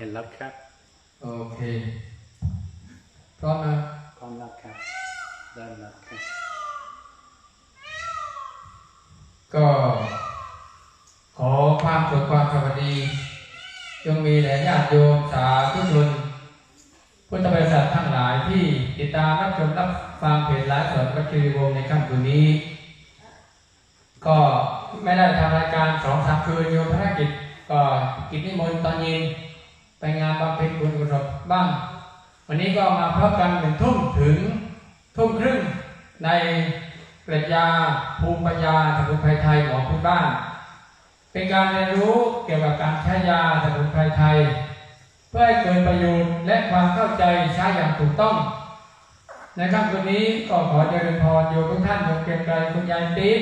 เห็นแล้วครับ โอเคพร้อมนะพร้อมแล้วครับเริ่มแล้วครับก็ขอความสุขความสวัสดีจงมีแด่ญาติโยมสาธุชนพุทธบริษัททั้งหลายที่ติดตามรับชมรับฟังเพจไลฟ์สดวัดคีรีวงศ์ในค่ำคืนนี้ ก็ไม่ได้ทำรายการสองสามคืนโยมภารกิจก็กิจนิมนต์ตอนเย็น ไปงานบำเพ็ญบุญกุศลบ้าง วันนี้ก็มาพบกันหนึ่งทุ่มถึงทุ่มครึ่งในปรัชญาภูมิปัญญาสมุนไพรไทยของพื้นบ้าน เป็นการเรียนรู้เกี่ยวกับการใช้ยาสมุนไพรไทย เพื่อให้เกิดประโยชน์และความเข้าใจใช้อย่างถูกต้อง ในค่ำคืนนี้ก็ขอเจริญพรโยมทุกท่านโยมเกรียงไกรคุณยายติ๊ด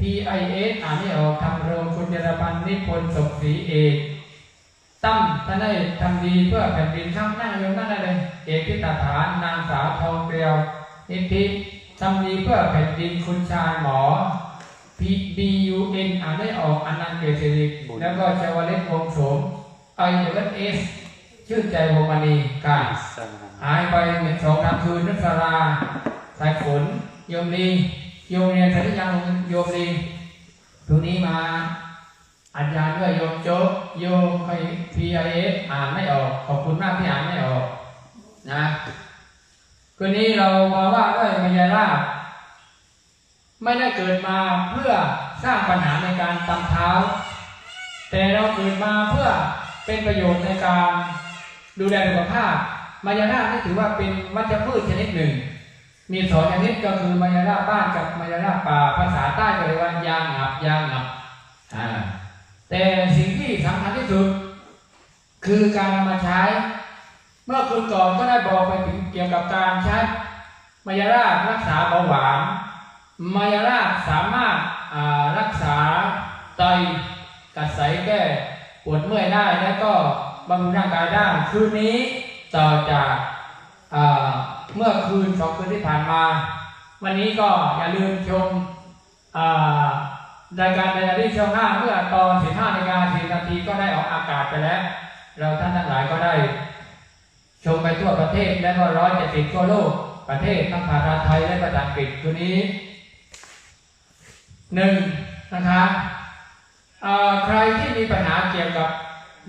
PIS อ่านไม่ออกทำโรงคุณจรพันธ์นิพนธ์ศพศรีเอก ตั้มท่านได้ทำดีเพื่อแผ่นดินข้างหน้าโยมนั่นได้เลยเอกพิตาฐานนางสาวทองเกลียวนิธิทำดีเพื่อแผ่นดินคุณชายหมอ P B U N อ่านไม่ออกอนันต์เกษริกแล้วก็ชาวเล็กวงโสม I W S ชื่อใจวงมณีกายสลามหายไปหนึ่งสองสามคืนนักสาราสายฝนโยมดีโยมเรียนสัญญาโยมดีทุนี้มา อาจารย์ด้วยโยโจ๊กโยมไปพีไอเอสอ่านไม่ออก ขอบคุณมากที่อ่านไม่ออกนะคืนนี้เรามาว่าด้วยมายาลาภไม่ได้เกิดมาเพื่อสร้างปัญหาในการตำเท้า แต่เราเกิดมาเพื่อเป็นประโยชน์ในการดูแลสุขภาพมายาลานี่ถือว่าเป็นวัชพืชชนิดหนึ่ง มีสองชนิดก็คือมายาลาบ้านกับมายาลาป่าภาษาใต้ก็เรียกว่ายางงับยางงับอ่า แต่สิ่งที่สำคัญที่สุด คือการนำมาใช้ เมื่อคืนก่อนก็ได้บอกไปถึงเกี่ยวกับการใช้มายาลารักษาเบาหวานมายาลาสามารถรักษาไตกัดไสแก้ปวดเมื่อยได้แล้วก็บำรุงร่างกายได้คืนนี้ต่อจากเมื่อคืนสองคืนที่ผ่านมา วันนี้ก็อย่าลืมชมอ่า รายการไดอารี่ช่องห้าเมื่อตอน 15นาฬิกา4นาทีก็ได้ออกอากาศไปแล้ว เราท่านทั้งหลายก็ได้ ชมไปทั่วประเทศและก็ร้อยเจ็ดสิบทั่วโลกประเทศทั้งภาษาไทยและภาษาอังกฤษตัวนี้หนึ่งนะคะใครที่มีปัญหาเกี่ยวกับ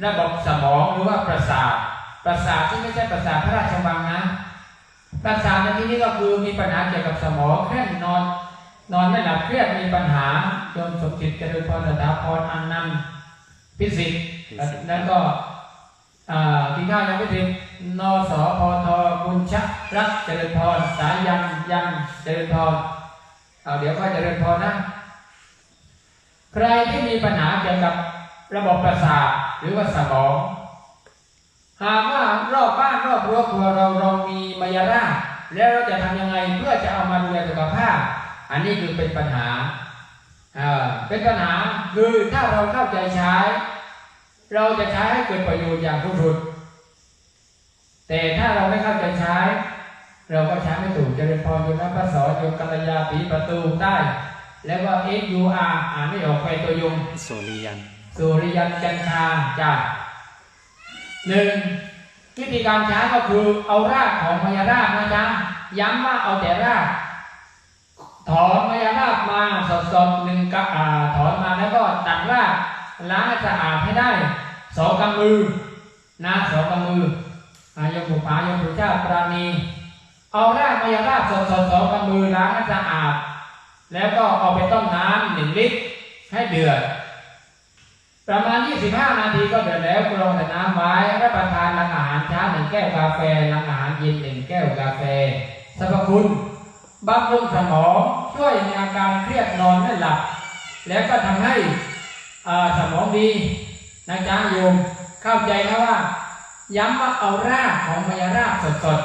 ระบบสมองหรือว่าประสาทประสาทที่ไม่ใช่ประสาทพระราชวังนะประสาทในที่นี้ก็คือมีปัญหาเกี่ยวกับสมองเครียดนอน นอนไม่หลับเครียดมีปัญหาจนสมจิตเจริญพรสถาพรอันนันต์พิสิทธิ์แล้วก็อ่ากินข้าวยังไม่ถึงนสพทบุญชะรักเจริญพรสายันยังเจริญพรเอาเดี๋ยวค่อยเจริญพรนะ ใครที่มีปัญหาเกี่ยวกับระบบประสาทหรือว่าสมอง หากว่ารอบบ้านรอบรั้วครัวเราเรามีมายาราชแล้วเราจะทำยังไงเพื่อจะเอามาดูแลสุขภาพ อันนี้คือเป็นปัญหาอ่าเป็นปัญหาคือถ้าเราเข้าใจใช้ เราจะใช้ให้เกิดประโยชน์อย่างทุกทุนแต่ถ้าเราไม่เข้าใจใช้ เราก็ใช้ไม่ถูกเจริญพรโยนะพระสอนโยกัลยาปีประตูใต้แล้วก็ X U R อ่านไม่ออกไปตัวยงโซลียันสุริยันจันทราจ้าหนึ่งวิธีการใช้ก็คือเอารากของมายารากนะจ๊ะย้ำว่าเอาแต่ราก ถอนมายารากมาสดๆหนึ่งกะอ่าถอนมาแล้วก็ตัดรากล้างสะอาดให้ได้สองกำมือนะสองกำมืออายมผูผายมผูชาติปราณีเอารากมายารากสดๆสองกำมือล้างสะอาด แล้วก็เอาไปต้มน้ำหนึ่งลิตรให้เดือดประมาณ 25 นาทีก็เดือดแล้วกรองแต่น้ำไว้รับประทานหลังอาหารเช้าหนึ่งแก้วกาแฟหลังอาหารเย็นหนึ่งแก้วกาแฟสรรพคุณ บำรุงสมองช่วยในอาการเครียดนอนไม่หลับ แล้วก็ทำให้สมองดีนะจ๊ะโยมเข้าใจนะว่า ย้ำว่าเอารากของมายารากสด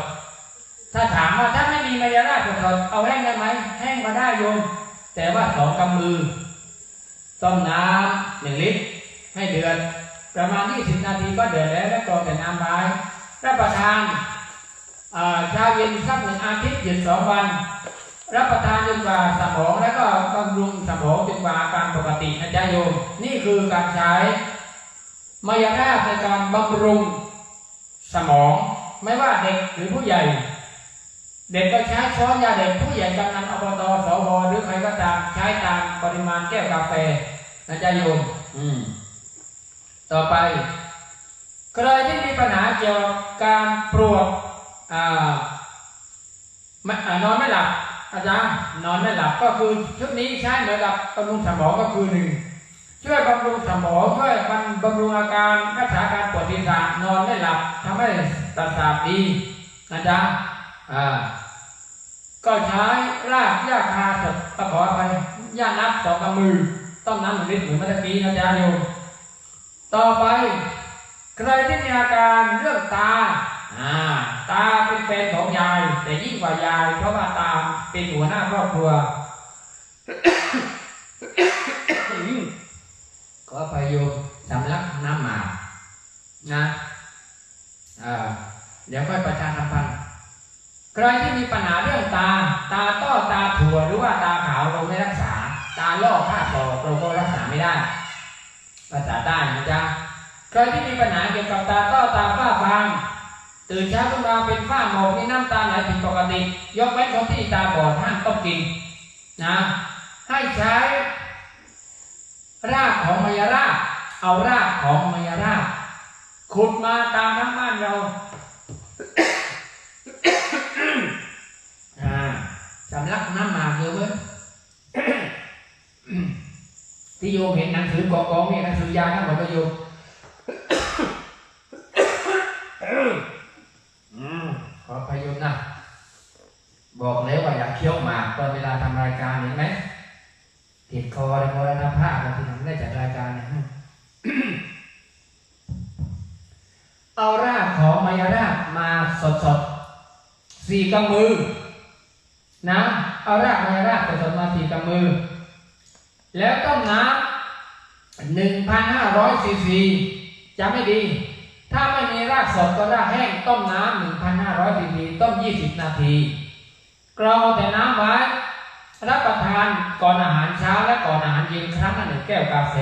ๆ ถ้าถามว่าถ้าไม่มีมายารากสดๆเอาแห้งได้ไหมแห้งก็ได้โยม แต่ว่าสองกำมือ ต้มน้ำหนึ่งลิตร ให้เดือด ประมาณ 20 นาทีก็เดือดแล้วแล้วกรองแต่น้ำไว้รับประทานเช้าเย็นสักหนึ่งอาทิตย์หยุดสองวัน รับประทานจนกว่าสมองแล้วก็บำรุงสมองจนกว่าอาการปกตินะจ๊ะโยม นี่คือการใช้มายาราบในการบำรุงสมอง ไม่ว่าเด็กหรือผู้ใหญ่ เด็กก็ใช้ช้อนยาเด็กผู้ใหญ่กำนันอบตสวหรือใครก็ตามใช้ตามปริมาณแก้วกาแฟนะจ๊ะโยม อืม ต่อไปใครที่มีปัญหาเกี่ยวกับการปวดอ่าไม่อ่านอนไม่หลับ อาจารย์นอนไม่หลับก็คือชุดนี้ใช้เหมือนกับบำรุงสมองก็คือหนึ่งช่วยบำรุงสมองช่วยบำบำรุงอาการรักษาการปวดศีรษะนอนไม่หลับทำให้ประสาทดีนะจ๊ะอ่าก็ใช้รากหญ้าคาสดประขอไปหญ้านับสองกำมือต้มน้ำหนึ่งลิตรเหมือนเมื่อกี้นะจ๊ะโยมต่อไป ใครที่มีอาการเรื่องตาอ่าตาเป็นแฟนของยาย แต่ยิ่งกว่ายายเพราะว่าตา เป็นหัวหน้าครอบครัวก็พยโยมสำลักน้ำหมากนะเดี๋ยวค่อยประชาสัมพันธ์ใครที่มีปัญหาเรื่องตา ตาต้อตาถั่วหรือว่าตาขาวเราไม่รักษา ตาล่อค่าตอกเราก็รักษาไม่ได้ ภาษาใต้นะจ๊ะใครที่มีปัญหาเกี่ยวกับตาต้อตาฝ้าฟาง ตื่นเช้าขึ้นมาเป็นฝ้าหมอกมีน้ำตาไหลผิดปกติ ยกเว้นคนที่ตาบอดห้ามต้องกินนะให้ใช้ รากของมายราเอารากของมายราขุดมาตามทั้งบ้านเราสำลักน้ำหมากเยอะเว้ยที่โยมเห็นหนังสือกองกองเนี่ยหนังสือยาทั้งหมดก็โยม อืมขอพยมนะ บอกแล้วว่าอยากเคี้ยวหมากตอนเวลาทำรายการเห็นไหมติดคอในมรณภาพเราที่ทำได้จากรายการเนี่ย เอารากของมายารากมาสดสดๆสี่กำมือ นะ เอารากมายารากสดสดๆมาสี่กำมือ แล้วต้มน้ำหนึ่งพันห้าร้อยซีซี จำไม่ดี ถ้าไม่มีรากสดก็รากแห้งต้มน้ำหนึ่งพันห้าร้อยซีซีต้มยี่สิบนาที กรองแต่น้ำไว้ รับประทานก่อนอาหารเช้าและก่อนอาหารเย็นครั้งละหนึ่งแก้วกาแฟ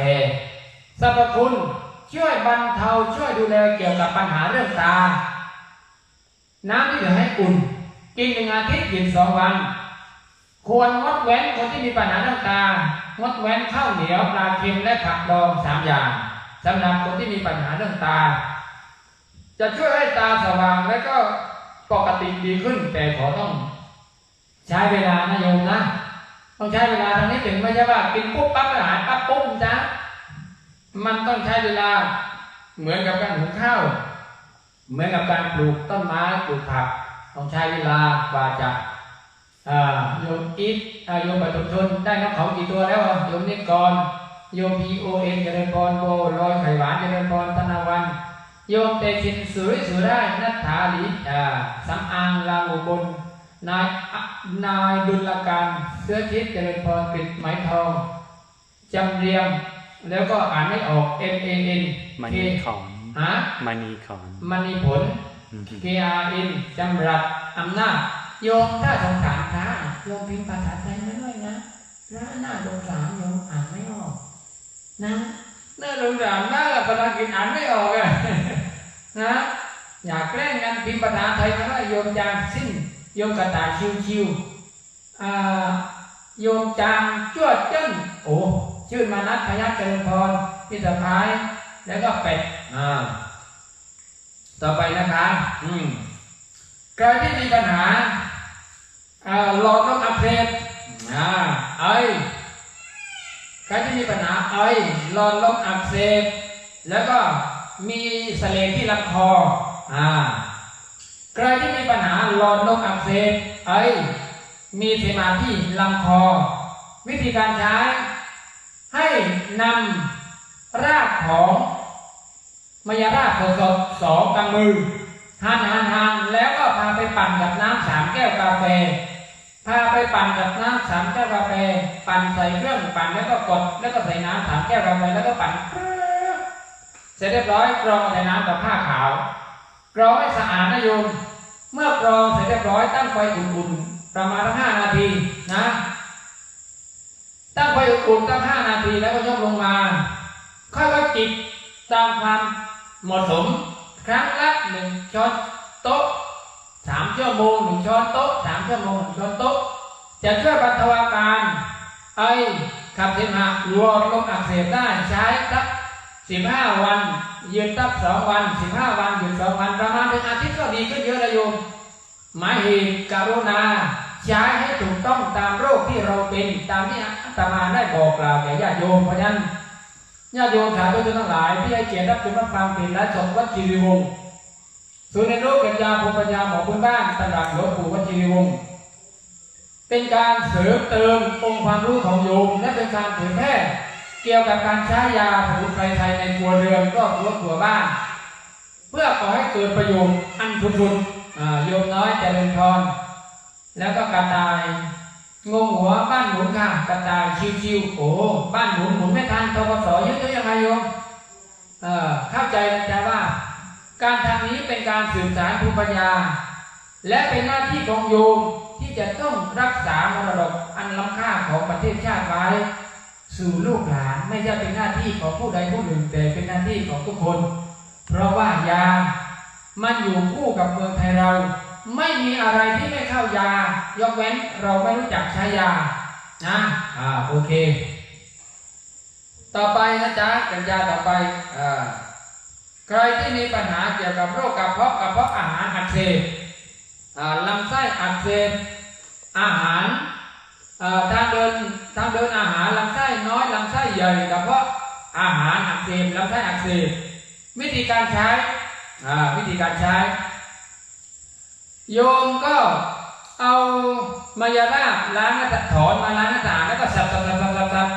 สรรพคุณช่วยบรรเทาช่วยดูแลเกี่ยวกับปัญหาเรื่องตา น้ำที่เหลือให้อุ่นกินหนึ่งอาทิตย์กินสองวัน ควรงดเว้นคนที่มีปัญหาเรื่องตางดเว้นข้าวเหนียวปลาเค็มและผักดองสามอย่าง สำหรับคนที่มีปัญหาเรื่องตา จะช่วยให้ตาสว่างและก็ปกติดีขึ้น แต่ขอต้อง ใช้เวลานะโยมนะต้องใช้เวลาทางนี้ถึงไม่ใช่ว่ากินปุ๊บปั๊บแล้วหายปั๊บปุ๊บจ้ะมันต้องใช้เวลาเหมือนกับการหุงข้าว เหมือนกับการปลูกต้นไม้ปลูกผัก ต้องใช้เวลากว่าจะโยมอีทโยมปฐมชนได้น้ำเขากี่ตัวแล้วอะโยมนิกร โยมพีโอเอ็นเจริญพรโบลอยไข่หวานเจริญพรธนวัน โยมเตชินสุริสุได้นัทธาลีอ่าสำอางลาอุบลนายอะนายดุลการเสื้อชิดเจริญพรปิดไหมทองจำเรียงแล้วก็อ่านไม่ออก M A N ม K ณีขอนฮะมณีขอนมณีผลอืม K R N จำรัดอำนาจโยมถ้าสงสารพระโยมพิมพ์ภาษาไทยมาด้วยนะพระน่าสงสารโยมอ่านไม่ออก นะน่าสงสารมากอะภาษาอังกฤษอ่านไม่ออกอะนะอยากแกล้งกันพิมพ์ภาษาไทยมาด้วโยมจางสิ้นโยมกระต่ายชิวๆอ่าโยมจางจวดจึ้งโอ้ชื่อมานัทพยัคฆ์เจริญพรพิสพายแล้วก็เป็ดอ่าต่อไปนะคะอืมใครที่มีปัญหาอ่าหลอดลมอักเสบอ่าไอ ใครที่มีปัญหาไอหลอดลมอักเสบแล้วก็มีเสลดที่ลำคออ่าใครที่มีปัญหาหลอดลมอักเสบไอมีเสมหะที่ลำคอ วิธีการใช้ ให้นำรากของมายาราสดๆสองกำมือหันหันหันแล้วก็พาไปปั่นกับน้ำสามแก้วกาแฟ พาไปปั่นกับน้ำสามแก้วกาแฟปั่นใส่เครื่องปั่นแล้วก็กด แล้วก็ใส่น้ำสามแก้วกาแฟแล้วก็ปั่นเสร็จเรียบร้อยกรองใส่น้ำกับผ้าขาวกรองให้สะอาดนะโยม เมื่อกรองเสร็จเรียบร้อยตั้งไฟอุ่นๆประมาณห้านาทีนะ ตั้งไฟอุ่นๆตั้งห้านาทีแล้วก็ยกลงมาค่อยๆจิบตามความเหมาะสม ครั้งละหนึ่งช้อนโต๊ะ สามชั่วโมงหนึ่งช้อนโต๊ะสามชั่วโมงหนึ่งช้อนโต๊ะจะช่วยบรรเทาอาการไอขับเสมหะหลอดลมอักเสบได้ใช้สักสิบห้าวันยืนตักสองวันสิบห้าวันหยุดสองวันประมาณหนึ่งอาทิตย์ก็ดีขึ้นเยอะเลยโยมหมายเหตุกรุณาใช้ให้ถูกต้องตามโรคที่เราเป็นตามที่อาตมาได้บอกกล่าวแก่ญาติโยมเพราะนั้นญาติโยมสาธุชนทั้งหลายที่ให้เกียรติรับชมรับฟังเป็นและสมวัดชีริวงศ์ ศูนย์ในรูปปัญญาภูมิปัญญาหมอพื้นบ้านตำรับหลวงปู่วัชีริวงศ์เป็นการเสริมเติมองค์ความรู้ของโยม และเป็นการเผยแพร่เกี่ยวกับการใช้ยาสมุนไพรไทยในครัวเรือนรอบรั้วครัวบ้าน เพื่อก่อให้เกิดประโยชน์อันสุดๆโยมน้อยเจริญพรแล้วก็กระต่ายงงหัวบ้านหมุนค่ะกระต่ายชิวๆโอ้บ้านหมุนหมุนไม่ทันทกศยึดตัวยังไงโยมเข้าใจนะจ๊ะว่า การทำนี้เป็นการสื่อสารภูมิปัญญา และเป็นหน้าที่ของโยมที่จะต้องรักษามรดกอันล้ำค่าของประเทศชาติไว้ สู่ลูกหลานไม่ใช่เป็นหน้าที่ของผู้ใดผู้หนึ่งแต่เป็นหน้าที่ของทุกคน เพราะว่ายา มันอยู่คู่กับเมืองไทยเรา ไม่มีอะไรที่ไม่เข้ายา ยกเว้นเราไม่รู้จักใช้ยานะอ่าโอเค ต่อไปนะจ๊ะกันยาต่อไปอ่า ใครที่มีปัญหาเกี่ยวกับโรคกระเพาะกระเพาะอาหารอักเสบลำไส้อักเสบอาหารทางเดินทางเดินอาหารลำไส้น้อยลำไส้ใหญ่กระเพาะอาหารอักเสบลำไส้อักเสบวิธีการใช้วิธีการใช้ โยมก็เอามายาลาบล้างหน้าถอนมาล้างหน้าต่างแล้วก็สับสับสับสับสับสับ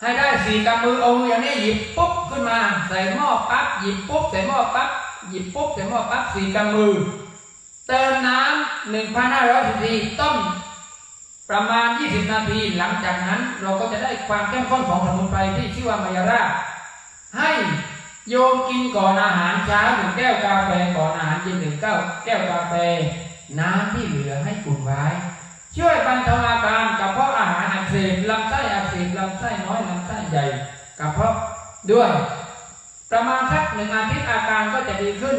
ให้ได้สี่กำมือเอาอย่างนี้หยิบปุ๊บ ขึ้นมา ใส่หม้อปั๊บหยิบปุ๊บใส่หม้อปั๊บหยิบปุ๊บใส่หม้อปั๊บสี่กำมือ เติมน้ำหนึ่งพันห้าร้อยซีซีต้มประมาณ 20 นาที หลังจากนั้นเราก็จะได้ความเข้มข้นของสมุนไพรที่ชื่อว่ามายาลาให้โยมกินก่อนอาหารเช้าหนึ่งแก้วกาแฟก่อนอาหารเย็นหนึ่งแก้วแก้วกาแฟ น้ำที่เหลือให้อุ่นไว้ ช่วยบรรเทาอาการกระเพาะอาหารอักเสบลำไส้อักเสบลำไส้น้อยลำไส้ใหญ่กระเพาะ ด้วย ประมาณสักหนึ่งอาทิตย์อาการก็จะดีขึ้น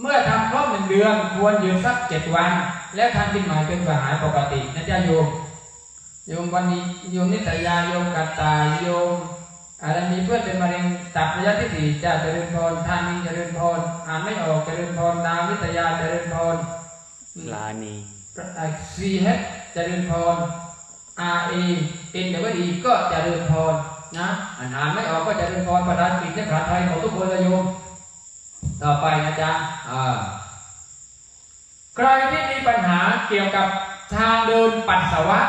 เมื่อทำครบหนึ่งเดือนควรยืนสักเจ็ดวัน และทำกินใหม่จนกว่าหายปกตินะจ๊ะโยมโยมวันนี้โยมนิตยาโยมกัตตายโยมอะไรมีเพื่อนเป็นมะเร็งตับระยะที่สี่จะเจริญพรทานินเจริญพรอ่านไม่ออกเจริญพรนามนิตยาเจริญพรลานีซีเฮเจริญพร R A N W E ก็เจริญพร นะอ่านอ่านไม่ออกก็เจริญพรภาษาอังกฤษและภาษาไทยของทุกคนเลยโยมต่อไปนะจ๊ะใครที่มีปัญหาเกี่ยวกับทางเดินปัสสาวะ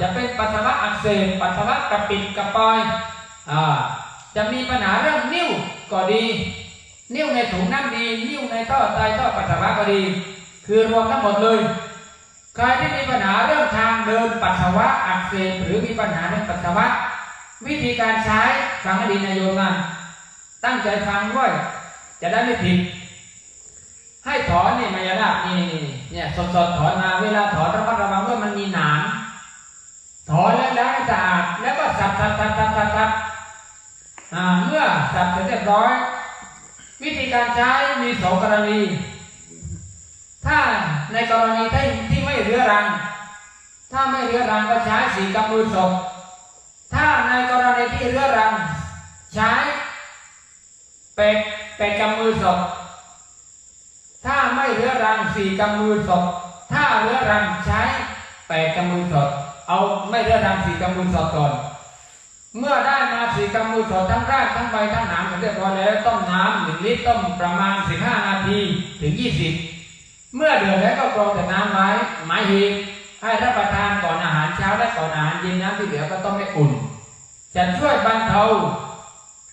จะเป็นปัสสาวะอักเสบปัสสาวะกระปิดกระปอยอจะมีปัญหาเรื่องนิ้วก็ดี นิ้วในถุงน้ำดี นิ้วในท่อไตท่อปัสสาวะก็ดี คือรวมทั้งหมดเลยใครที่มีปัญหาเรื่องทางเดินปัสสาวะอักเสบหรือมีปัญหาเรื่องปัสสาวะ วิธีการใช้ฟังให้ดีนะโยมนะตั้งใจฟังด้วย จะได้ไม่ผิด ให้ถอนนี่มายาลาบนี่นี่นี่เนี่ยสดๆถอนมาเวลาถอนระมัดระวังว่ามันมีหนามถอนแล้วล้างสะอาดแล้วก็สับสับสับสับสับสับเมื่อสับเสร็จเรียบร้อย วิธีการใช้มีสองกรณี ถ้าในกรณีที่ที่ไม่เรื้อรัง ถ้าไม่เรื้อรังก็ใช้สีกับมือศพ ถ้าในกรณีที่เรื้อรังใช้เป็ดเป็ดกับมือศพถ้าไม่เรื้อรังสี่กำมือศพถ้าเรื้อรังใช้แปดกำมือศพเอาไม่เรื้อรังสี่กำมือศพก่อนเมื่อได้มาสี่กำมือสดทั้งรากทั้งใบทั้งหนามเสร็จเรียบร้อยแล้วต้มน้ำหนึ่งลิตรต้มประมาณ15นาทีถึง20เมื่อเดือดแล้วก็กรองแต่น้ำไว้หมายเหตุ ให้รับประทานก่อนอาหารเช้าและก่อนอาหารเย็นน้ำที่เหลือก็ต้องไม่อุ่น จะช่วยบรรเทา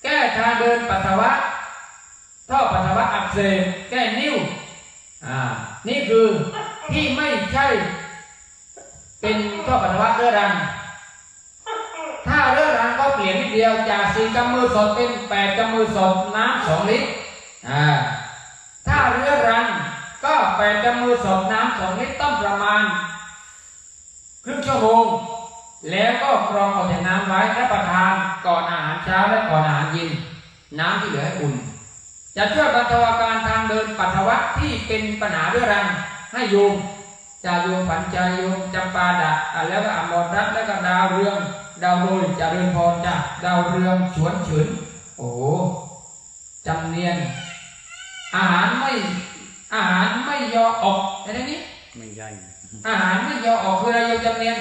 แก้ทางเดินปัสสาวะท่อปัสสาวะอักเสบแก้นิ่วอ่านี่คือที่ไม่ใช่ เป็นท่อปัสสาวะเรื้อรัง ถ้าเรื้อรังก็เปลี่ยนนิดเดียวจากสี่กำมือสดเป็นแปดกำมือสดน้ำสองลิตรอ่าถ้าเรื้อรังก็แปดกำมือสดน้ำสองลิตรต้มประมาณ รึ่งชั่วโมง แล้วก็กรองเอาแต่น้ำไว้รับประทานก่อนอาหารเช้าและก่อนอาหารเย็น น้ำที่เหลือให้อุ่น จะช่วยบรรเทาอาการทางเดินปัสสาวะที่เป็นปัญหาเรื้อรังให้โยมจะโยมฝันใจโยมจำปาดะแล้วก็อมรรัตน์แล้วก็ดาวเรือง ดาวโรยจะเจริญพรจ้ะดาวเรืองสวนเฉินโอ้จำเนียน อาหารไม่อาหารไม่ยอออกอะไรนี้ไม่ใหญ่ อาหารไม่ยอออกคืออะไรโยมจำเนียน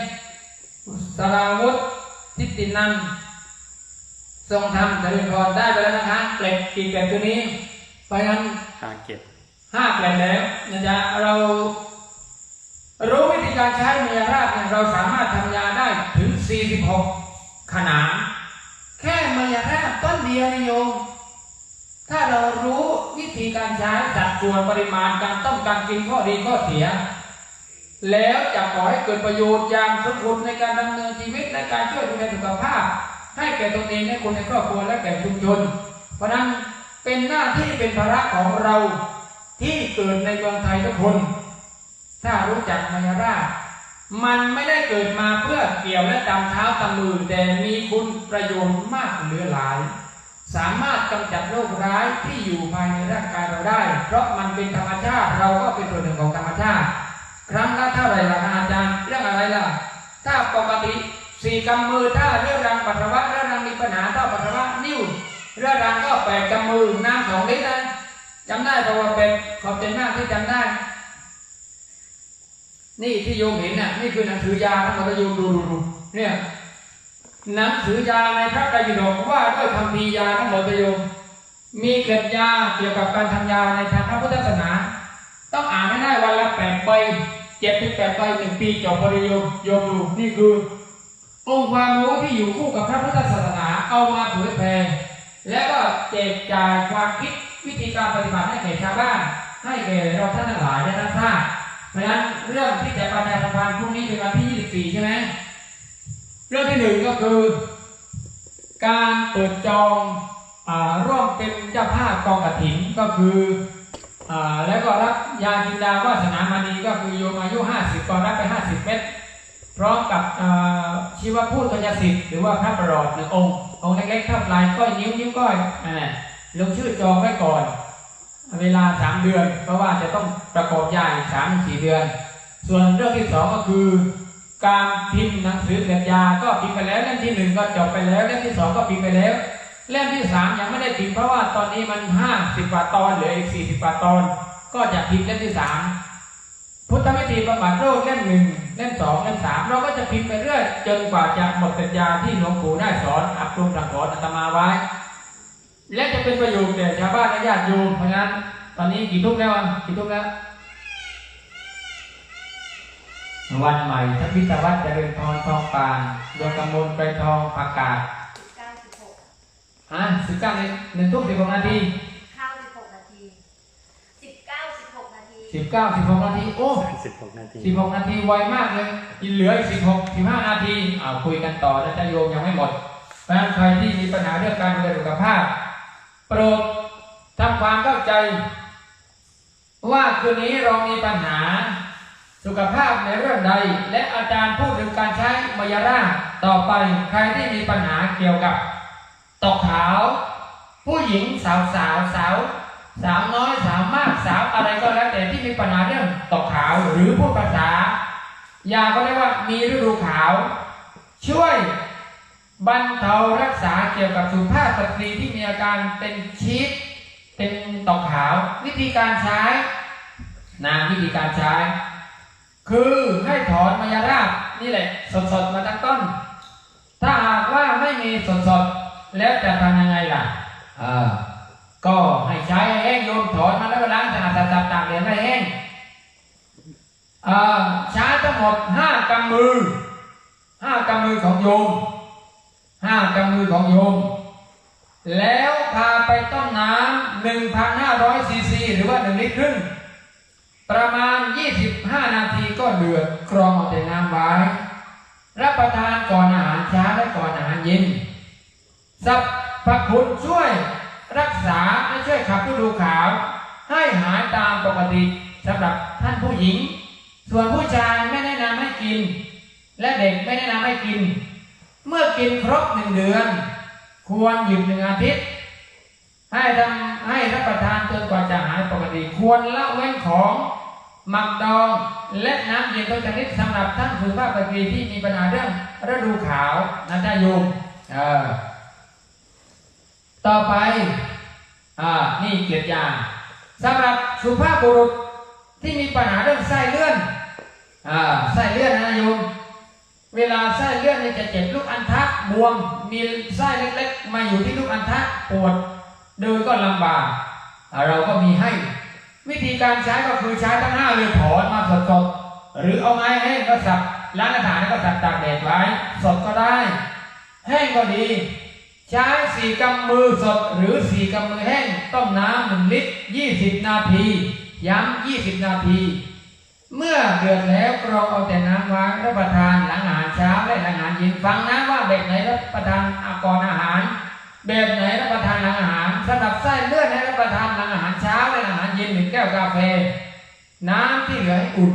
สราวุธทิฏฐินันทรงธรรมเจริญพรได้ไปแล้วนะคะเกล็ดกี่เกล็ดตัวนี้เพราะฉะนั้นหาเก็บห้าเกล็ดแล้วนะจ๊ะเรารู้วิธีการใช้เมียราชเนี่ยเราสามารถทำยาได้ถึง 46 ขนาดแค่เมียราชต้นเดียวนิยม ถ้าเรารู้วิธีการใช้สัดส่วนปริมาณการต้มการกินข้อดีข้อเสีย แล้วจะก่อให้เกิดประโยชน์อย่างสมบูรณ์ในการดำเนินชีวิตและการช่วยดูแลสุขภาพ ให้แก่ตนเองและคนในครอบครัวและแก่ชุมชน เพราะนั้นเป็นหน้าที่เป็นภาระของเราที่เกิดในเมืองไทยทุกคน ถ้ารู้จักมายาราชมันไม่ได้เกิดมาเพื่อเกี่ยวและตำเท้าตำมือแต่มีคุณประโยชน์มากเหลือหลาย สามารถกำจัดโรคร้ายที่อยู่ภายในร่างกายเราได้ เพราะมันเป็นธรรมชาติเราก็เป็นส่วนหนึ่งของธรรมชาติ ครั้งละเท่าไหร่ล่ะอาจารย์เรื่องอะไรล่ะ ถ้าปกติสี่กำมือถ้าเรื่องรังปัสสาวะเรื่องรังมีปัญหาเท่าปัสสาวะนิ้วเรื่องรังก็แปดกำมือน้ำสองลิตรนะจำได้เพราะว่าเป็นขอบใจมากที่จำได้ นี่ที่โยมเห็นน่ะนี่คือหนังสือยาทั้งหมดโยมดูดูเนี่ยหนังสือยาในพระไตรปิฎกว่าด้วยคำพียาทั้งหมดโยมมีเกล็ดยาเกี่ยวกับการทำยาในทางพระพุทธศาสนา ต้องอ่านให้ได้วันละแปดใบเจ็ดถึงแปดใบหนึ่งปีจบปริญญาโยมดูนี่คือ องค์ความรู้ที่อยู่คู่กับพระพุทธศาสนาเอามาเผยแผ่และก็แจกจ่ายความคิดวิธีการปฏิบัติให้แก่ชาวบ้านให้แก่เราท่านทั้งหลายได้รับทราบเพราะฉะนั้นเรื่องที่จะประชาสัมพันธ์พรุ่งนี้เป็นวันที่ 24 ใช่ไหมเรื่องที่หนึ่งก็คือ การเปิดจองอร่วมเป็นเจ้าภาพกองกฐินก็คือ แล้วก็รับยาจินดาวาสนามณีก็คือโยมอายุ50ก็รับไป 50 เม็ดพร้อมกับชีวพูดกัญญสิทธิ์หรือว่าพระประหลอดหนึ่งองค์องค์เล็กๆเท่าลายก้อยนิ้วนิ้วก้อยลงชื่อจองไว้ก่อน เวลา 3 เดือน เพราะว่าจะต้องประกอบยาอีก3ถึง4เดือน ส่วนเรื่องที่สองก็คือ การพิมพ์หนังสือแบบยาก็พิมพ์ไปแล้วเล่มที่หนึ่งก็จบไปแล้วเล่มที่สองก็พิมพ์ไปแล้ว เล่มที่สามยังไม่ได้พิมพ์เพราะว่าตอนนี้มันห้าสิบกว่าตอนเหลืออีกสี่สิบกว่าตอน ก็จะพิมพ์เล่มที่สามพุทธวิธีบำบัดโรคเล่มหนึ่งเล่มสองเล่มสามเราก็จะพิมพ์ไปเรื่อยจนกว่าจะหมดปัญญาที่หลวงปู่ได้สอนอับรุงสังสอนอาตมาไว้ และจะเป็นประโยชน์แก่ชาวบ้านและญาติโยมเพราะฉะนั้น ตอนนี้กี่ทุ่มแล้วกี่ทุ่มแล้ววันใหม่ทัพพิทวัฒน์เจริญพรทองปานดวงกำมลไปทองประกาศ อะสิบเก้าในหนึ่งทุ่มสิบหกนาทีข้าว16นาที19 16นาทีสิบเก้าสิบหกนาที โอ้สิบหกนาทีสิบหกนาทีไวมากเลยอีกเหลืออีกสิบหกสิบห้านาทีอ่าคุยกันต่อแล้วจะโยมยังไม่หมดเพราะฉะนั้นใครที่มีปัญหาเรื่องการดูแลสุขภาพ โปรดทำความเข้าใจ ว่าคืนนี้เรามีปัญหาสุขภาพในเรื่องใด และอาจารย์พูดถึงการใช้มายาราต่อไปใครที่มีปัญหาเกี่ยวกับ ตกขาว ผู้หญิงสาวสาวสาว สาวน้อยสาวมากสาวอะไรก็แล้วแต่ที่มีปัญหาเรื่องตกขาวหรือพูดภาษายาก็เรียกว่ามีฤดูขาว ช่วยบรรเทารักษาเกี่ยวกับสุภาพสตรีที่มีอาการเป็นชีสเป็นตกขาว วิธีการใช้นามวิธีการใช้ คือให้ถอนมายาราบนี่แหละสดๆมาตั้งต้น ถ้าหากว่าไม่มีสด แล้วจะทำยังไงล่ะเออก็ให้ใช้ให้แห้งโยมถอนมาแล้วก็ล้างสะอาดตัดตากเหรียญให้แห้งเอ่อใช้ทั้งหมดห้ากำมือห้ากำมือของโยมห้ากำมือของโยม แล้วพาไปต้มน้ำหนึ่งพันห้าร้อยซีซีหรือว่าหนึ่งลิตรครึ่งประมาณ 25 นาทีก็เดือดกรองเอาแต่น้ำไว้รับประทานก่อนอาหารเช้าและก่อนอาหารเย็น สรรพคุณช่วยรักษาและช่วยขับฤดูขาว ให้หายตามปกติสำหรับท่านผู้หญิง ส่วนผู้ชายไม่แนะนำให้กิน และเด็กไม่แนะนำให้กิน เมื่อกินครบหนึ่งเดือน ควรหยุดหนึ่งอาทิตย์ ให้ทำให้รับประทานจนกว่าจะหายปกติ ควรละเว้นของหมักดองและน้ำเย็นทุกชนิดสำหรับท่านสุภาพสตรีที่มีปัญหาเรื่องฤดูขาวนะจ๊ะโยมเออ ต่อไปอ่านี่เกียรติยาสำหรับสุภาพบุรุษที่มีปัญหาเรื่องไส้เลื่อนอ่าไส้เลื่อนนะโยมเวลาไส้เลื่อนเนี่ยจะเจ็บลูกอัณฑะบวมมีไส้เล็กๆ มาอยู่ที่ลูกอัณฑะปวดเดินก็ลำบากเราก็มีให้ วิธีการใช้ก็คือใช้ทั้งห้าเลยถอนมาสดๆหรือเอาไม้แห้งก็สับล้างกระถางก็สับตากแดดไว้สดก็ได้ แห้งก็ดี ใช้สี่กำมือสดหรือสี่กำมือแห้ง ต้มน้ำหนึ่งลิตรยี่สิบนาที ย้ำยี่สิบนาที เมื่อเดือดแล้วกรองเอาแต่น้ำไว้รับประทานหลังอาหารเช้าและหลังอาหารเย็นฟังนะว่าแบบไหนรับประทานก่อนอาหาร แบบไหนรับประทานหลังอาหารสำหรับไส้เลือนให้รับประทานหลังอาหารเช้าและหลังอาหารเย็นหนึ่งแก้วกาแฟ น้ำที่เหลือให้อุ่น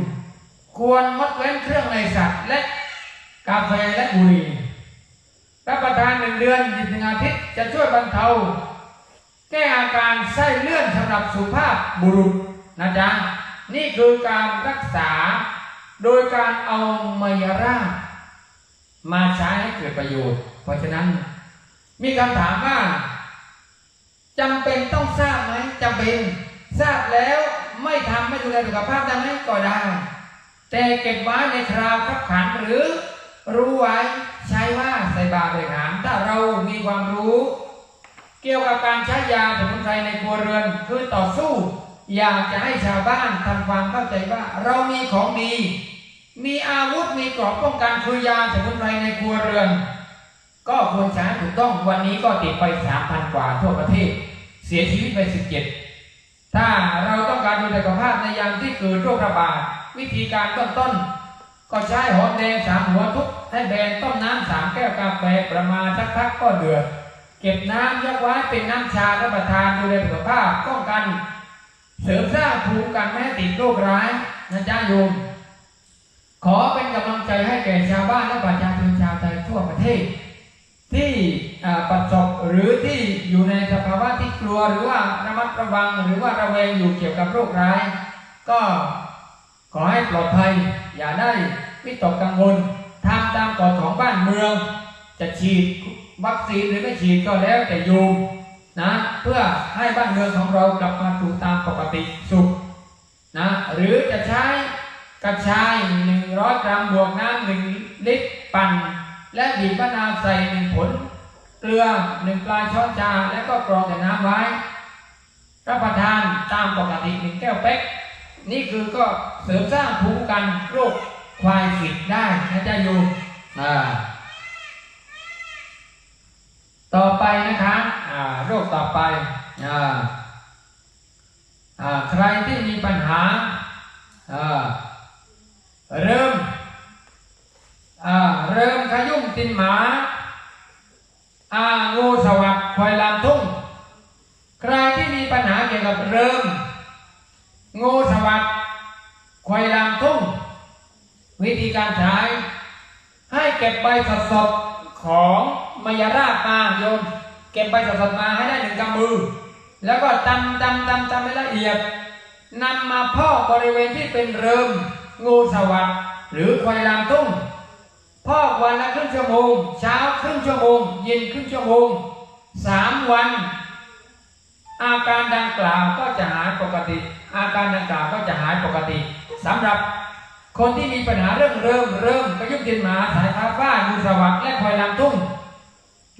ควรงดเว้นเครื่องในสัตว์และกาแฟและบุหรี่ รับประทานหนึ่งเดือนหยิบหนึ่งอาทิตย์จะช่วยบรรเทา แก้อาการไส้เลื่อนสำหรับสุภาพบุรุษนะจ๊ะนี่คือการรักษา โดยการเอามายารามาใช้ให้เกิดประโยชน์ เพราะฉะนั้น มีคำถามว่าจำเป็นต้องทราบไหมจำเป็นทราบแล้วไม่ทำไม่ดูแลสุขภาพได้ไหมก็ได้ แต่เก็บไว้ในคราวขับขันหรือ รู้ไว้ใช้ว่าใส่บาตรเลยหามถ้าเรามีความรู้ เกี่ยวกับการใช้ยาสมุนไพรในครัวเรือนคือต่อสู้ อยากจะให้ชาวบ้านทำความเข้าใจว่า เรามีของดี มีอาวุธมีกรอบป้องกันคือยาสมุนไพรในครัวเรือน ก็ควรใช้ถูกต้องวันนี้ก็ติดไปสามพันกว่าทั่วประเทศ เสียชีวิตไปสิบเจ็ดถ้าเราต้องการดูแลสุขภาพในยามที่เกิดโรคระบาดวิธีการต้นต้น ก็ใช้หอมแดงสามหัวทุบให้แบนต้มน้ำสามแก้วกาแฟประมาณสักพักก็เดือดเก็บน้ำยกไว้เป็นน้ำชารับประทานดูแลสุขภาพป้องกัน เสริมสร้างภูมิกันไม่ให้ติดโรคร้ายนะจ๊ะโยมขอเป็นกำลังใจให้แก่ชาวบ้านและประชาชนชาวไทยทั่วประเทศ ที่อ่าประสบหรือที่อยู่ในสภาวะที่กลัวหรือว่าระมัดระวังหรือว่าระแวงอยู่เกี่ยวกับโรคร้าย ก็ขอให้ปลอดภัย อย่าได้วิตกกังวลทำตามกฎของบ้านเมือง จะฉีดวัคซีนหรือไม่ฉีดก็แล้วแต่โยมนะเพื่อให้บ้านเมืองของเรากลับมาสู่ตามปกติสุขนะหรือจะใช้กระชาย 100 กรัมบวกน้ำ1ลิตรปั่น และบีบมะนาวใส่หนึ่งผล เกลือหนึ่งปลายช้อนชา แล้วก็กรองแต่น้ำไว้ รับประทานตามปกติหนึ่งแก้วเป๊ก นี่คือก็เสริมสร้างภูมิคุ้มกันโรคควายฝีดได้นะจ๊ะโยมอ่าต่อไปนะคะอ่าโรคต่อไปอ่าอ่าใครที่มีปัญหาอ่าเริ่มอ่าเริ่มขยุ่มตินหมาอ่างูสวัสด์ควายลามทุ่ง ใครที่มีปัญหาเกี่ยวกับเริ่ม งูสวัสด์ควายลามทุ่ง วิธีการใช้ ให้ เก็บใบสดๆของมายาราบมาโยม เก็บใบสดๆมาให้ได้หนึ่งกำมือ แล้วก็ตำตำตำตำให้ละเอียดนำมาพ่อบริเวณที่เป็นเริมงูสวัสดหรือควายลามทุ่งพ่อวันละครึ่งชั่วโมง เช้าครึ่งชั่วโมง เย็นครึ่งชั่วโมงสามวัน อาการดังกล่าวก็จะหายปกติ อาการดังกล่าวก็จะหายปกติสำหรับ คนที่มีปัญหาเรื่องเริ่มเริ่มกระยุกยินหมาสายฟ้าฟ้างูสวัสดและควายลามทุ่ง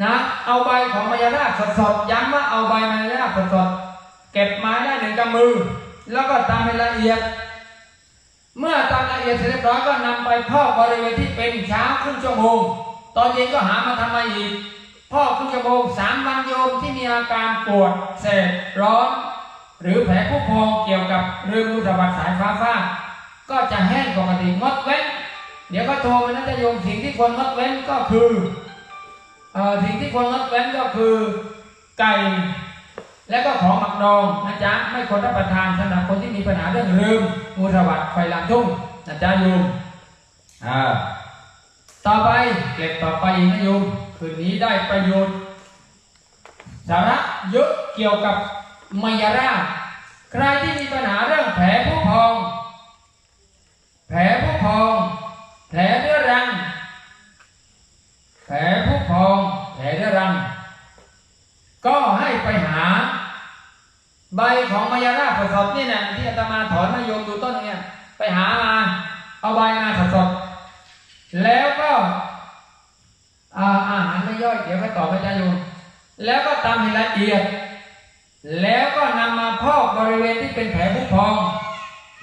นะเอาใบของมายาราบสดย้ำว่าเอาใบมายาราบสดเก็บไมาได้หนึ่งกำมือ แล้วก็ตำให้ละเอียด เมื่อตำละเอียดเสร็จเรียบร้อยก็นำไปพอกบริเวณที่เป็นเช้าครึ่งชั่วโมง ตอนเย็นก็หามาทำมาอีกพอกครึ่งชั่วโมงสามวันโยมที่มีอาการปวดแสบร้อน หรือแผลผู้พองเกี่ยวกับเรื่องูสวัสดสายฟ้าฟ้า ก็จะแห้งปกติงดเว้น เดี๋ยวก็โทรมานะจะโยมสิ่งที่ควรงดเว้นก็คือเอ่อสิ่งที่ควรงดเว้นก็คือไก่และก็ของหมักดองนะจ๊ะไม่ควรรับประทานสำหรับคนที่มีปัญหาเรื่องลืมงูสวัสด์ไฟลามทุ่งนะจ๊ะโยมอ่าต่อไปเก็บต่อไปอีกนะโยมคืนนี้ได้ประโยชน์สาระเยอะเกี่ยวกับมายาราชใครที่มีปัญหาเรื่องแผลผู้พอง แผลผู้พอง แผลเรื้อรัง แผลผู้พอง แผลเรื้อรัง ก็ให้ไปหา ใบของมายาราชสดๆนี่นะที่อาตมาถอนมายมดูต้นเนี่ย ไปหามา เอาใบมาผสดๆแล้วก็อาอาหารไม่ย่อยเดี๋ยวไปต่อพระเจ้าโยมแล้วก็ตำให้ละเอียด แล้วก็นำมาพอกบริเวณที่เป็นแผลผุพอง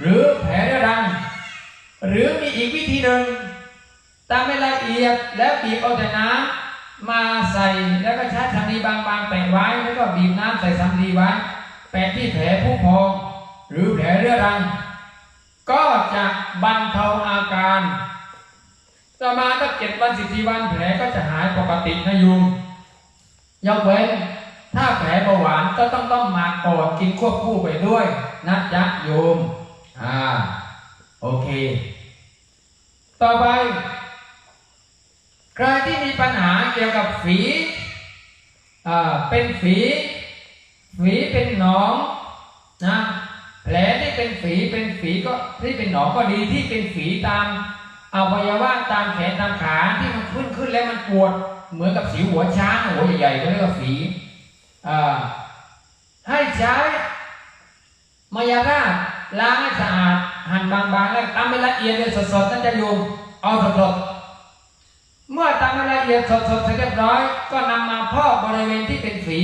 หรือแผลเรื้อรัง หรือมีอีกวิธีหนึ่งตำให้ละเอียดแล้วบีบเอาแต่น้ำมาใส่แล้วก็ใช้สำลีบางๆแปะไว้แล้วก็บีบน้ำใส่สำลีไว้แปะที่แผลผุพอง หรือแผลเรื้อรัง ก็จะบรรเทาอาการประมาณสักเจ็ดวันสิบสี่วันแผลก็จะหายปกตินะโยมยกเว้น ถ้าแผลเบาหวานก็ต้องต้องหมากก่อนกินควบคู่ไปด้วยนะจ๊ะโยมอ่า โอเค ต่อไป ใครที่มีปัญหาเกี่ยวกับฝีเป็นฝี ฝีเป็นหนองนะแผลที่เป็นฝีเป็นฝีก็ที่เป็นหนองก็ดีที่เป็นฝีตามอวัยวะตามแขนตามขาที่มันขึ้นขึ้นแล้วมันปวดเหมือนกับสีหัวช้างหัวใหญ่ๆก็เรียกว่าฝีให้ใช้มายาราล้างให้สะอาด หั่นบางๆแล้วตำให้ละเอียดเลยสดๆนั่นจะโยมเอาสดๆเมื่อตำให้ละเอียดสดๆเสร็จเรียบร้อย ก็นำมาพอกบริเวณที่เป็นฝี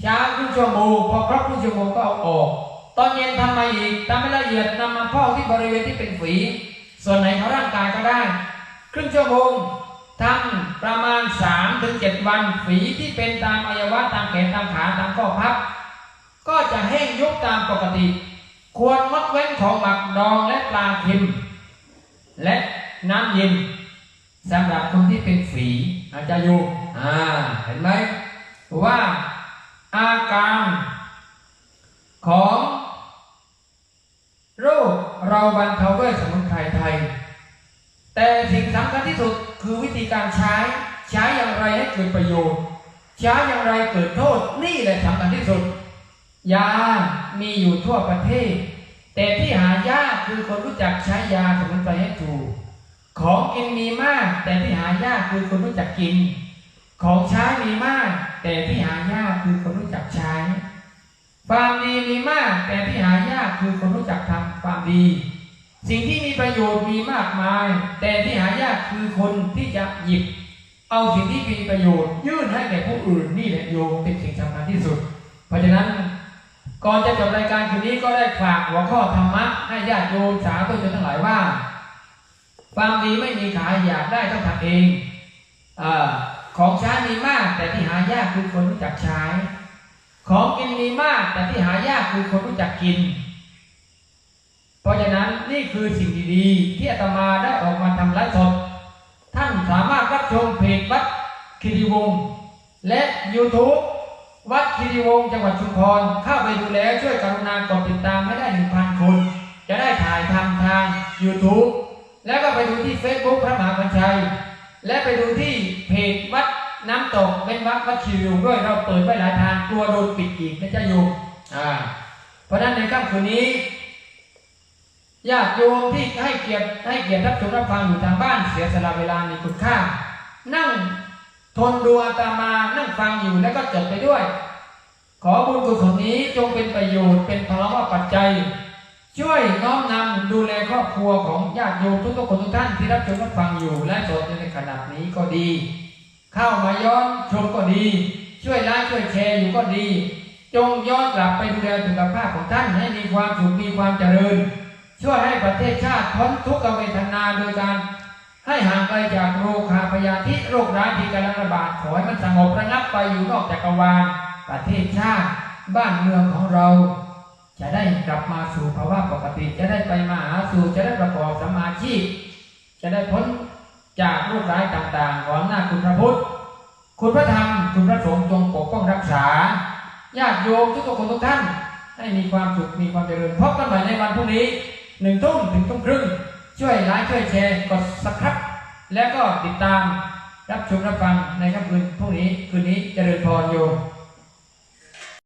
เช้าครึ่งชั่วโมงพอครบครึ่งชั่วโมงก็เอาออก ตอนเย็นทำมาอีกทำให้ละเอียดนำมาพอกที่บริเวณที่เป็นฝีส่วนไหนของร่างกายก็ได้ ครึ่งชั่วโมงทำประมาณ3ถึงวัน ฝีที่เป็นตามอวัยวะตามแขนตามขาตามข้อพับ ก็จะแห้งยุบตามปกติ ควรงดเว้นของหมักดองและปลาเค็มและน้ำเย็นสำหรับคนที่เป็นฝีอาจจะอยู่อ่าเห็นไหมว่าอาการของโรคเราบรรเทาด้วยสมุนไพรไทย แต่สิ่งสำคัญที่สุดคือวิธีการใช้ใช้อย่างไรให้เกิดประโยชน์ ใช้อย่างไรเกิดโทษนี่แหละสำคัญที่สุด ยามีอยู่ทั่วประเทศ แต่ที่หายากคือคนรู้จักใช้ยาสมุนไพรให้ถูก ของกินมีมาก แต่ที่หายากคือคนรู้จักกิน ของใช้มีมาก แต่ที่หายากคือคนรู้จักใช้ความดีมีมาก แต่ที่หายากคือคนรู้จักทำความดี สิ่งที่มีประโยชน์มีมากมาย แต่ที่หายากคือคนที่จะหยิบ เอาสิ่งที่มีประโยชน์ ยื่นให้แก่ผู้อื่นนี่แหละโยมเป็นสิ่งสำคัญที่สุด เพราะฉะนั้น ก่อนจะจบรายการคืนนี้ก็ได้ฝากหัวข้อธรรมะให้ญาติโยมสาธุชนทั้งหลายว่าความดีไม่มีขายอยากได้ต้องทำเองอของใช้มีมากแต่ที่หายากคือคนรู้จักใช้ ของกินมีมากแต่ที่หายากคือคนรู้จักกิน เพราะฉะนั้นนี่คือสิ่งดีๆที่อาตมาได้ออกมาทำไลฟ์สดท่านสามารถรับชมเพจวัดคิริวงศ์และ YouTube วัดคิริวงศ์จังหวัดชุมพรเข้าไปดูแลช่วยกรุณากดติดตามให้ได้1,000คน จะได้ถ่ายทำทาง YouTube แล้วก็ไปดูที่ Facebook พระมหาบัญชัย และไปดูที่เพจวัดน้ำตกเป็นวัดวัดคิริวงศ์ด้วยเราเปิดไว้หลายทางกลัวโดนปิดอีกนะจ๊ะโยมอ่าเพราะฉะนั้นในค่ำคืนนี้ญาติโยมที่ให้เกียรติให้เกียรติรับชมรับฟังอยู่ทางบ้านเสียสละเวลามีคุณค่า นั่ง ทนดูอาตมานั่งฟังอยู่แล้วก็จดไปด้วย ขอบุญกุศลนี้จงเป็นประโยชน์เป็นพลังว่าปัจจัย ช่วยน้อมนำดูแลครอบครัวของญาติโยมทุกๆคนทุกท่านที่รับชมรับฟังอยู่และสดในขณะนี้ก็ดี เข้ามาย้อนชมก็ดี ช่วยไลค์ช่วยแชร์อยู่ก็ดี จงย้อนกลับไปดูแลสุขภาพของท่านให้มีความสุขมีความเจริญ ช่วยให้ประเทศชาติพ้นทุกขเวทนาโดยการ ให้ห่างไกลจากโรคาพยาธิโรคร้ายที่กำลังระบาดขอให้มันสงบระงับไปอยู่นอกจักรวาลประเทศชาติบ้านเมืองของเรา จะได้กลับมาสู่ภาวะปกติ จะได้ไปมาหาสู่จะได้ประกอบสมมาชีพ จะได้พ้นจากโรคร้ายต่างๆของหน้าคุณพระพุทธ คุณพระธรรม คุณพระสงฆ์จงปกป้องรักษาญาติโยมทุกคนทุกท่าน ให้มีความสุขมีความเจริญพบกันใหม่ในวันพรุ่งนี้หนึ่งทุ่มถึงทุ่มครึ่ง ช่วยไลค์ช่วยแชร์กดสักครับแล้วก็ติดตามรับชมรับฟังในค่ำคืนพรุ่งนี้คืนนี้เจริญพรโยม